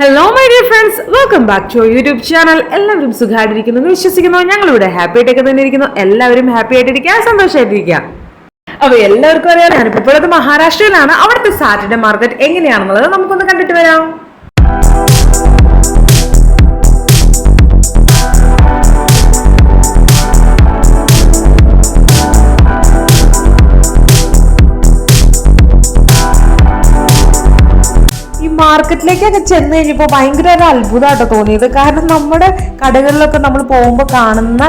Hello my dear friends welcome back to YouTube channel എല്ലാവരും സുഖമായിട്ടിരിക്കുന്നു എന്ന് വിശ്വസിക്കുന്നു. ഞങ്ങളിവിടെ ഹാപ്പി ആയിട്ടൊക്കെ തന്നെ ഇരിക്കുന്നു എല്ലാവരും ഹാപ്പി ആയിട്ടിരിക്കുക. സന്തോഷമായിട്ടിരിക്കുക അപ്പൊ എല്ലാവർക്കും അറിയാം ഞാനിപ്പോ ഇപ്പോഴത്തെ മഹാരാഷ്ട്രയിലാണ് അവിടുത്തെ സാറ്റർഡേ മാർക്കറ്റ് എങ്ങനെയാണെന്നുള്ളത് നമുക്കൊന്ന് കണ്ടിട്ട് വരാം. മാർക്കറ്റിലേക്കൊക്കെ ചെന്ന് കഴിഞ്ഞപ്പോൾ ഭയങ്കര ഒരു അത്ഭുതമായിട്ടോ തോന്നിയത്. കാരണം നമ്മുടെ കടകളിലൊക്കെ നമ്മൾ പോകുമ്പോൾ കാണുന്ന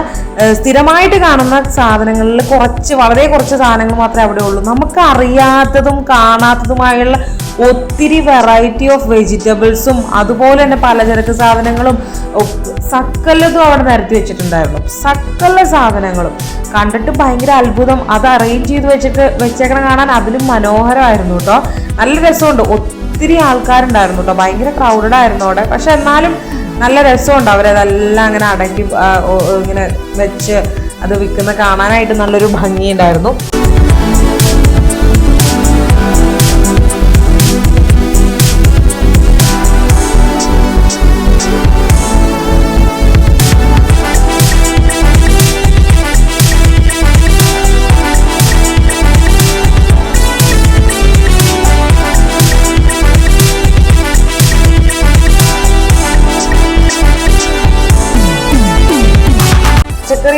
സ്ഥിരമായിട്ട് കാണുന്ന സാധനങ്ങളിൽ കുറച്ച് വളരെ കുറച്ച് സാധനങ്ങൾ മാത്രമേ അവിടെ ഉള്ളൂ. നമുക്ക് അറിയാത്തതും കാണാത്തതുമായുള്ള ഒത്തിരി വെറൈറ്റി ഓഫ് വെജിറ്റബിൾസും അതുപോലെ തന്നെ പലചരക്ക് സാധനങ്ങളും സക്കലതും അവിടെ നിരത്തി വെച്ചിട്ടുണ്ടായിരുന്നു. സക്കല സാധനങ്ങളും കണ്ടിട്ട് ഭയങ്കര അത്ഭുതം. അത് അറേഞ്ച് ചെയ്ത് വെച്ചിട്ട് വെച്ചേക്കണം കാണാൻ അതിലും മനോഹരമായിരുന്നു കേട്ടോ. നല്ല രസമുണ്ട്. ഒത്തിരി ആൾക്കാരുണ്ടായിരുന്നു കേട്ടോ ഭയങ്കര ക്രൗഡഡ് ആയിരുന്നു അവിടെ. പക്ഷെ എന്നാലും നല്ല രസമുണ്ട് അവരതെല്ലാം അങ്ങനെ അടക്കി ഇങ്ങനെ വെച്ച് അത് വിൽക്കുന്ന കാണാനായിട്ട് നല്ലൊരു ഭംഗിയുണ്ടായിരുന്നു.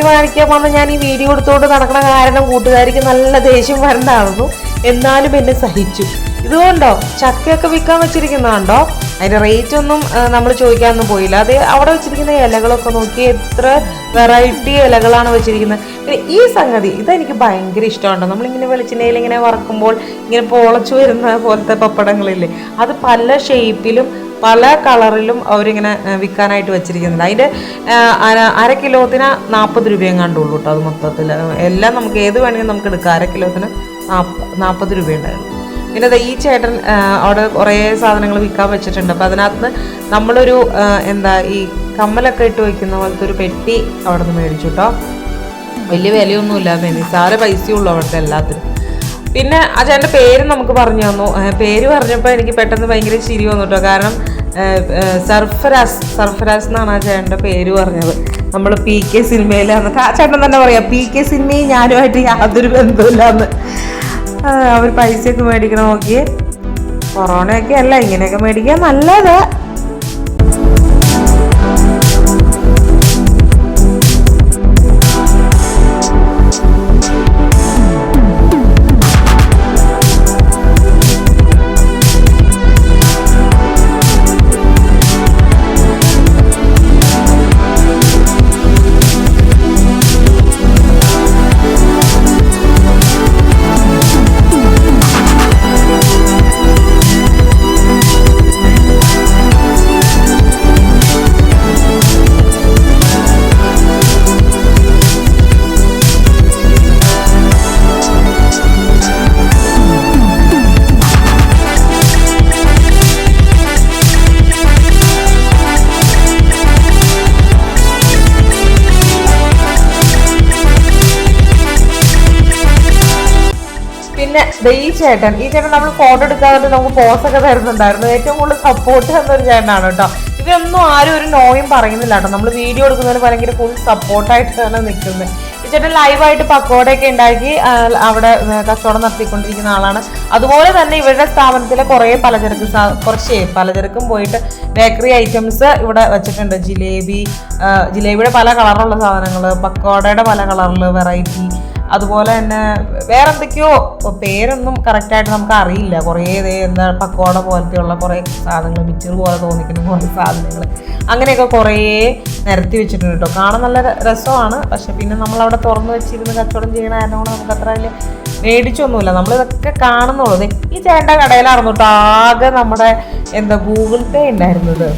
വാങ്ങിക്കാൻ വന്ന് ഞാൻ ഈ വീഡിയോ എടുത്തോണ്ട് നടക്കണ കാരണം കൂട്ടുകാരിക്ക് നല്ല ദേഷ്യം വരണ്ടായിരുന്നു. എന്നാലും എന്നെ സഹിച്ചു. ഇതുകൊണ്ടോ ചക്കയൊക്കെ വിൽക്കാൻ വെച്ചിരിക്കുന്നതുണ്ടോ? അതിന്റെ റേറ്റ് ഒന്നും നമ്മൾ ചോദിക്കാനൊന്നും പോയില്ല. അത് അവിടെ വെച്ചിരിക്കുന്ന ഇലകളൊക്കെ നോക്കി എത്ര വെറൈറ്റി ഇലകളാണ് വെച്ചിരിക്കുന്നത്. പിന്നെ ഈ സംഗതി ഇതെനിക്ക് ഭയങ്കര ഇഷ്ടമുണ്ട് നമ്മളിങ്ങനെ വെളിച്ചെണ്ണയിൽ ഇങ്ങനെ വറക്കുമ്പോൾ ഇങ്ങനെ പൊളച്ചു വരുന്ന പോലത്തെ പപ്പടങ്ങളില്ലേ അത് പല ഷേപ്പിലും പല കളറിലും അവരിങ്ങനെ വിൽക്കാനായിട്ട് വെച്ചിരിക്കുന്നുണ്ട്. അതിന്റെ അര- കിലോത്തിന് നാൽപ്പത് രൂപയും കണ്ടുള്ളൂ കേട്ടോ അത് മൊത്തത്തിൽ. എല്ലാം നമുക്ക് ഏത് വേണമെങ്കിലും നമുക്ക് എടുക്കാം. അര കിലോത്തിന് നാൽപ്പ നാൽപ്പത് രൂപയുണ്ടായിരുന്നു. പിന്നെ ഈ ചേട്ടൻ അവിടെ കുറേ സാധനങ്ങൾ വിൽക്കാൻ വെച്ചിട്ടുണ്ട്. അപ്പോൾ അതിനകത്ത് നമ്മളൊരു എന്താ ഈ കമ്മലൊക്കെ ഇട്ട് വയ്ക്കുന്ന പോലത്തെ ഒരു പെട്ടി അവിടെ നിന്ന് മേടിച്ചു കേട്ടോ വലിയ വിലയൊന്നുമില്ല. നിസ്സാര പൈസയുള്ളൂ അവിടുത്തെ എല്ലാത്തിനും. പിന്നെ ആ ചേട്ടന്റെ പേര് നമുക്ക് പറഞ്ഞു തന്നു. പേര് പറഞ്ഞപ്പോൾ എനിക്ക് പെട്ടെന്ന് ഭയങ്കര ചിരി വന്നു കേട്ടോ കാരണം സർഫരാസ് സർഫരാസ് എന്നാണ് ആ ചേട്ടന്റെ പേര് പറഞ്ഞത്. നമ്മൾ പി കെ സിനിമയിലാണ് ആ ചേട്ടൻ തന്നെ പറയാം പി കെ സിനിമയും ഞാനുമായിട്ട് യാതൊരു ബന്ധമില്ലാന്ന് അവർ പൈസയൊക്കെ മേടിക്കണം നോക്കിയേ. കൊറോണയൊക്കെ അല്ല ഇങ്ങനെയൊക്കെ മേടിക്കാൻ നല്ലതാ. പിന്നെ ഈ ചേട്ടൻ ഈ ചേട്ടൻ നമ്മൾ ഫോട്ടോ എടുക്കാൻ വേണ്ടി നമുക്ക് പോസൊക്കെ തരുന്നുണ്ടായിരുന്നു. ഏറ്റവും കൂടുതൽ സപ്പോർട്ട് തന്നൊരു ചേട്ടനാണ് കേട്ടോ. ഇവരൊന്നും ആരും ഒരു നോയും പറയുന്നില്ല കേട്ടോ. നമ്മൾ വീഡിയോ എടുക്കുന്നതിന് ഭയങ്കര ഫുൾ സപ്പോർട്ടായിട്ടാണ് നിൽക്കുന്നത്. ചേട്ടൻ ലൈവായിട്ട് പക്കോടയൊക്കെ ഉണ്ടാക്കി അവിടെ കച്ചവടം നടത്തിക്കൊണ്ടിരിക്കുന്ന ആളാണ്. അതുപോലെ തന്നെ ഇവരുടെ സ്ഥാപനത്തിലെ കുറേ പലചരക്ക് കുറച്ച് പലചരക്കും പോയിട്ട് ബേക്കറി ഐറ്റംസ് ഇവിടെ വെച്ചിട്ടുണ്ട്. ജിലേബി ജിലേബിയുടെ പല കളറുള്ള സാധനങ്ങൾ പക്കോടയുടെ പല കളറിൽ വെറൈറ്റി അതുപോലെ തന്നെ വേറെ എന്തൊക്കെയോ പേരൊന്നും കറക്റ്റായിട്ട് നമുക്ക് അറിയില്ല. കുറേ ദേ എന്താ പക്കോട പോലത്തെയുള്ള കുറേ സാധനങ്ങൾ മിച്ചർ പോലെ തോന്നിക്കുന്ന കുറേ സാധനങ്ങൾ. അങ്ങനെയൊക്കെ കുറേ നിരത്തി വെച്ചിട്ടുണ്ട് കേട്ടോ. കാണാൻ നല്ല രസമാണ്. പക്ഷെ പിന്നെ നമ്മളവിടെ തുറന്ന് വെച്ചിരുന്ന് കച്ചവടം ചെയ്യണ കാരണം നമുക്ക് അത്ര വലിയ മേടിച്ചൊന്നുമില്ല. നമ്മളിതൊക്കെ കാണുന്നുള്ളൂ. ദേ ഈ ചേട്ട കടയിലായിരുന്നു കേട്ടോ ആകെ നമ്മുടെ എന്താ ഗൂഗിൾ പേ ഉണ്ടായിരുന്നത്.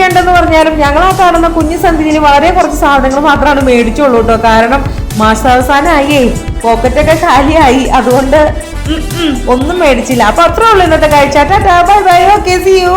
കാര്യം പറഞ്ഞാലും ഞങ്ങൾ ആ കാണുന്ന കുഞ്ഞു സന്ധിയിൽ വളരെ കുറച്ച് സാധനങ്ങൾ മാത്രമാണ് മേടിച്ചുള്ളൂ കേട്ടോ കാരണം മാസാവസാനമായേ പോക്കറ്റൊക്കെ കാലിയായി. അതുകൊണ്ട് ഒന്നും മേടിച്ചില്ല. അപ്പൊ അത്രേ ഉള്ളൂ ഇന്നത്തെ കാഴ്ച. Tata bye bye. Okay see you